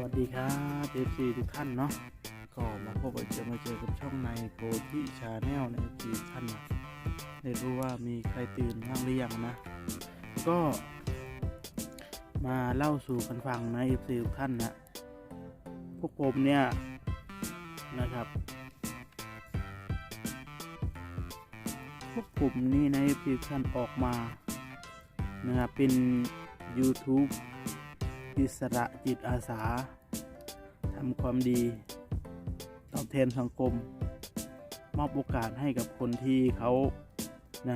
วัสดีครับเอฟซีทุกท่านเนาะก็มาพบกันเจอมาเจอกับช่องในโกที่ชาแนลในเอฟซีท่านนะได้รู้ว่ามีใครตื่นบ้างหรือยังนะ ก็มาเล่าสู่กันฟังนะเอฟซีทุกท่านนะพวกผมเนี่ยนะครับ พวกผมนี่ในเอฟซีท่านออกมานะครับเป็น YouTube อิสระจิตอาสาทำความดี ตอบแทนสังคม มอบโอกาสให้กับคนที่เขานะ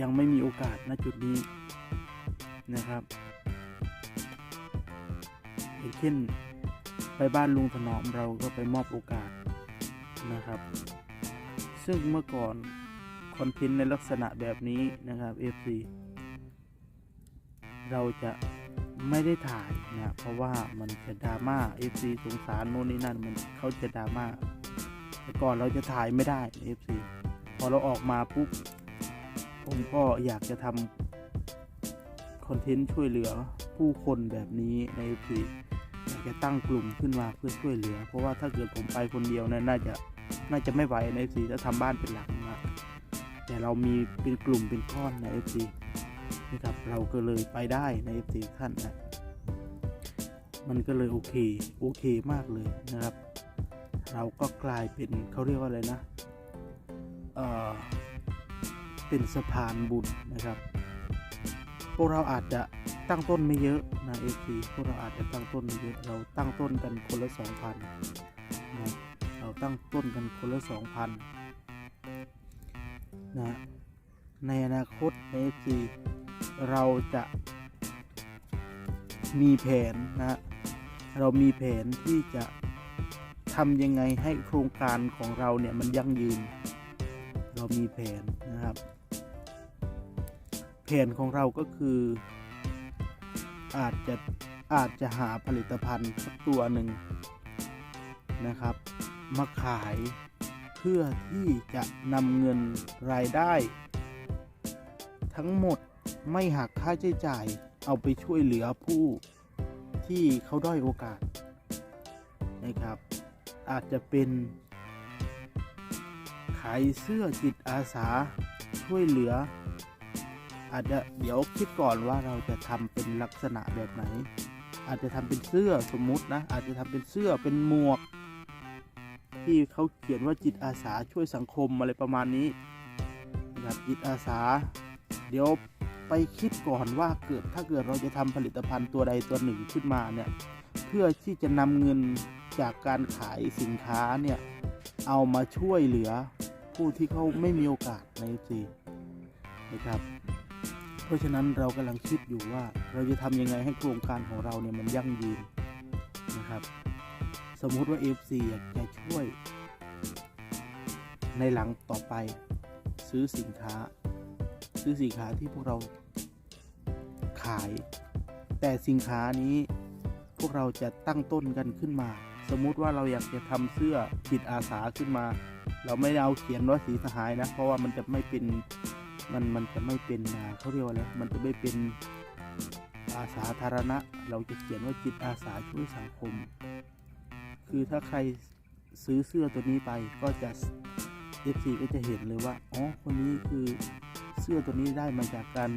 ยังไม่มีโอกาสณจุดนี้นะครับอย่างเช่นไปบ้านลุงถนอมเราก็ไปมอบโอกาสนะครับ ซึ่งเมื่อก่อนคอนเทนต์ในลักษณะแบบนี้นะครับ FC เราจะ ไม่ได้ถ่ายนะเพราะว่ามันจะดราม่า FC สงสารโน่นนี่นั่นมันเขาจะดราม่าแต่ก่อนเราจะถ่ายไม่ได้ FC พอเราออกมาปุ๊บผมก็อยากจะทำคอนเทนต์ช่วยเหลือผู้คนแบบนี้ใน FC อยากจะตั้งกลุ่มขึ้นมาเพื่อช่วยเหลือ เพราะว่าถ้าเกิดผมไปคนเดียวเนี่ยน่าจะน่าจะไม่ไหวใน FC ถ้าทำบ้านเป็นหลังนะแต่เรามีเป็นกลุ่มเป็นก้อนใน FC นะครับ เราก็เลยไปได้ในสี่ท่านนะมันก็เลยโอเคโอเคมากเลยนะครับ เราก็กลายเป็นเขาเรียกว่าอะไรนะเออเป็นสะพานบุญนะครับ พวกเราอาจจะตั้งต้นไม่เยอะนะเอฟีพวกเราอาจจะตั้งต้นไม่เยอะเราตั้งต้นกันคนละสองพันนะเราตั้งต้นกันคนละสองพันนะในอนาคตในเอฟี เราจะมีแผนนะเรามีแผนที่จะทำยังไงให้โครงการของเราเนี่ยมันยั่งยืน เรามีแผนนะครับ แผนของเราก็คือ อาจจะอาจจะหาผลิตภัณฑ์สักตัวหนึ่งนะครับ มาขายเพื่อที่จะนำเงินรายได้ ทั้งหมด ไม่หักค่าใช้จ่ายเอาไปช่วยเหลือผู้ที่เขาด้อยโอกาสนะครับ อาจจะเป็นขายเสื้อจิตอาสาช่วยเหลือ อาจจะเดี๋ยวคิดก่อนว่าเราจะทำเป็นลักษณะแบบไหน อาจจะทำเป็นเสื้อสมมุตินะ อาจจะทำเป็นเสื้อเป็นหมวก ที่เขาเขียนว่าจิตอาสาช่วยสังคมอะไรประมาณนี้นะครับจิตอาสา เดี๋ยว ไปคิดก่อนว่าเกิดถ้าเกิดเราจะทำผลิตภัณฑ์ตัวใดตัวหนึ่งขึ้นมาเนี่ยเพื่อที่จะนำเงินจากการขายสินค้าเนี่ยเอามาช่วยเหลือผู้ที่เขาไม่มีโอกาสในจีนะครับ เพราะฉะนั้นเรากำลังคิดอยู่ว่าเราจะทำยังไงให้โครงการของเราเนี่ยมันยั่งยืนนะครับ สมมุติว่า FC อยากจะช่วย ในหลังต่อไปซื้อสินค้า ซื้อสินค้าที่พวกเราขาย แต่สินค้านี้พวกเราจะตั้งต้นกันขึ้นมา สมมุติว่าเราอยากจะทำเสื้อจิตอาสาขึ้นมา เราไม่เอาเขียนว่าสีสหายนะ เพราะว่ามันจะไม่เป็นมันมันจะไม่เป็นเขาเรียกว่าอะไรมันจะไม่เป็นอาสาธารณะ เราจะเขียนว่าจิตอาสาช่วยสังคม คือถ้าใครซื้อเสื้อตัวนี้ไปก็จะ FC ก็จะเห็นเลยว่า อ๋อ คนนี้คือ เสื้อตัวนี้ได้มาจากการ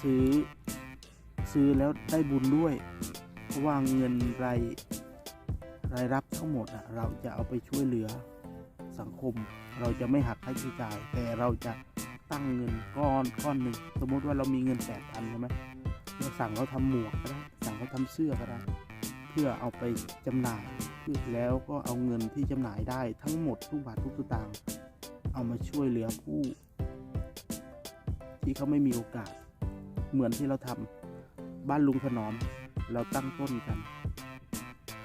ซื้อซื้อแล้วได้บุญด้วยเพราะว่าเงินรายรายรับทั้งหมดอะเราจะเอาไปช่วยเหลือสังคม เราจะไม่หักค่าใช้จ่าย แต่เราจะตั้งเงินก้อนก้อนหนึ่งสมมติว่าเรามีเงินแปดพันใช่ไหมเราสั่งเขาทำหมวกก็ได้สั่งเขาทำเสื้อก็ได้เพื่อเอาไปจำหน่ายแล้วก็เอาเงินที่จำหน่ายได้ทั้งหมดทุกบาททุกสตางค์เอามาช่วยเหลือผู้ ที่เขาไม่มีโอกาส เหมือนที่เราทำบ้านลุงถนอม เราตั้งต้นกัน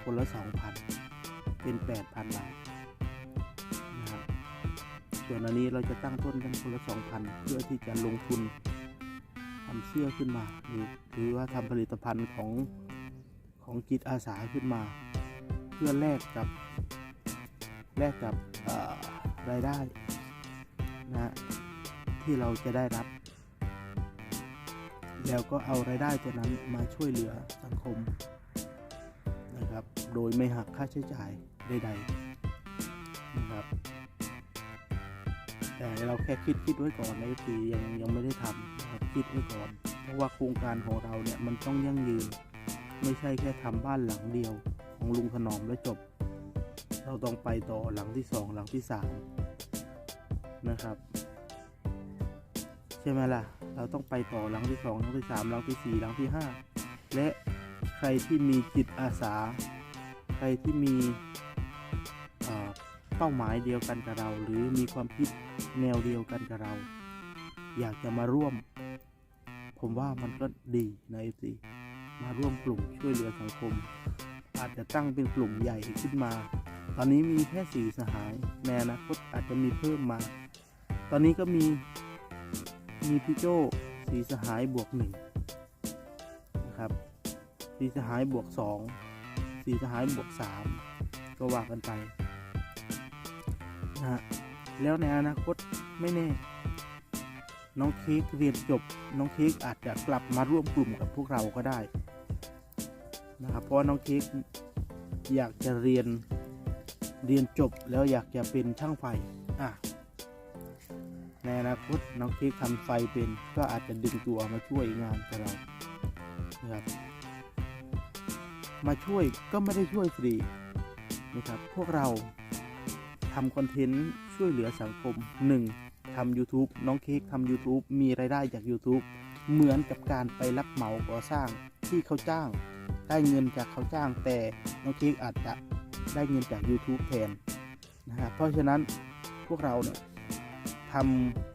คนละสองพันเป็นแปดพันบาทนะครับส่วนอันนี้เราจะตั้งต้นกันคนละสองพันเพื่อที่จะลงทุนทำเสื้อขึ้นมาหรือหรือว่าทำผลิตภัณฑ์ของของจิตอาสาขึ้นมา เพื่อแลกกับแลกกับรายได้นะที่เราจะได้รับ แล้วก็เอารายได้ตัวนั้นมาช่วยเหลือสังคมนะครับ โดยไม่หักค่าใช้จ่ายใดๆนะครับ แต่เราแค่คิดคิดไว้ก่อนในปียังยังไม่ได้ทำนะครับคิดไว้ก่อน เพราะว่าโครงการของเราเนี่ยมันต้องยั่งยืน ไม่ใช่แค่ทำบ้านหลังเดียวของลุงถนอมแล้วจบ เราต้องไปต่อหลังที่สองหลังที่สามนะครับ ช่ไหมล่ะ เราต้องไปต่อหลังที่สองหลังที่สามหลังที่สี่หลังที่ห้าและใครที่มีจิตอาสา ใครที่มีเป้าหมายเดียวกันกับเรา หรือมีความคิดแนวเดียวกันกับเรา อยากจะมาร่วม ผมว่ามันก็ดีในเอซีมาร่วมกลุ่มช่วยเหลือสังคม อาจจะตั้งเป็นกลุ่มใหญ่ขึ้นมา ตอนนี้มีแค่สี่สหายในอนาคตอาจจะมีเพิ่มมา ตอนนี้ก็มี มีพี่โจ้สีสหายบวกหนึ่งนะครับสีสหายบวกสองสีสหายบวกสามก็ว่ากันไปนะฮะแล้วในอนาคตไม่แน่ น้องเค้กเรียนจบ น้องเค้กอาจจะกลับมาร่วมกลุ่มกับพวกเราก็ได้นะครับเพราะน้องเค้กอยากจะเรียนเรียนจบแล้วอยากจะเป็นช่างไฟอะ ในอนาคตน้องเค้กทำไฟเป็นก็อาจจะดึงตัวมาช่วยงานกับเรานะครับ มาช่วยก็ไม่ได้ช่วยฟรีนะครับ พวกเราทำคอนเทนต์ช่วยเหลือสังคม 1. ทำ YouTube น้องเค้กทำ YouTube มีรายได้จาก YouTube เหมือนกับการไปรับเหมาก่อสร้างที่เขาจ้าง ได้เงินจากเขาจ้างแต่น้องเค้กอาจจะได้เงินจาก YouTube แทนนะครับเพราะฉะนั้นพวกเราเนี่ย ท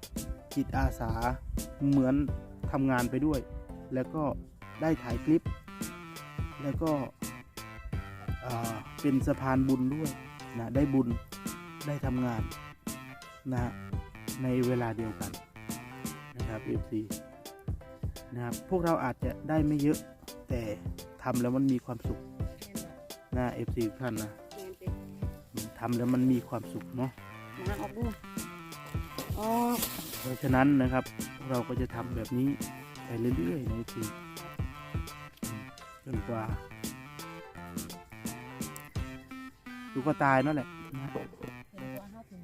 ำจิตอาสาเหมือนทำงานไปด้วย แล้วก็ได้ถ่ายคลิป แล้วก็อ่าเป็นสะพานบุญด้วยนะได้บุญได้ทำงานนะในเวลาเดียวกันนะครับ FC นะครับพวกเราอาจจะได้ไม่เยอะแต่ทำแล้วมันมีความสุขนะ FC ทุกท่านนะอืมทำแล้วมันมีความสุขเนาะมา ออกดูออกเพราะฉะนั้นนะครับพวกเราก็จะทำแบบนี้ไปเรื่อยๆนะ FC อืมจนกว่าดูก็ตายนั่นแหละนะเห็นว่าห้าถึง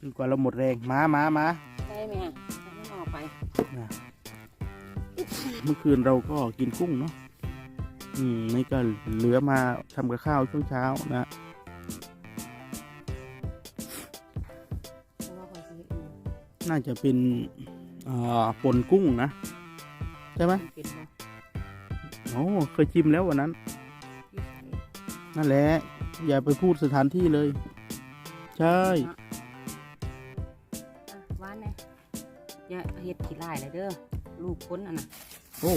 จนกว่าเราหมดแรงมามามาได้ไหมอะถ้าไม่ออกไปนะเมื่อคืนเราก็กินกุ้งเนาะอืมนี่ก็เหลือมาทำกับข้าวช่วงเช้านะ น่าจะเป็นอ่าป่นกุ้งนะใช่ไหมมันเป็นเนาะโอ้เคยชิมแล้ววันนั้นที่ใส่นั่นแหละ อย่าไปพูดสถานที่เลย ใช่อะหวานเลยอย่าเฮ็ดขี้ลายเลยเด้อลูกพ้นอะนะโอ้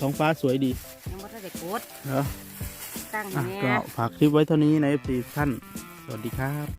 ท้องฟ้าสวยดียังไม่ได้โกดเหรอตั้งอะแน่ก็ฝากคลิปไว้เท่านี้ใน FC ท่าน สวัสดีครับ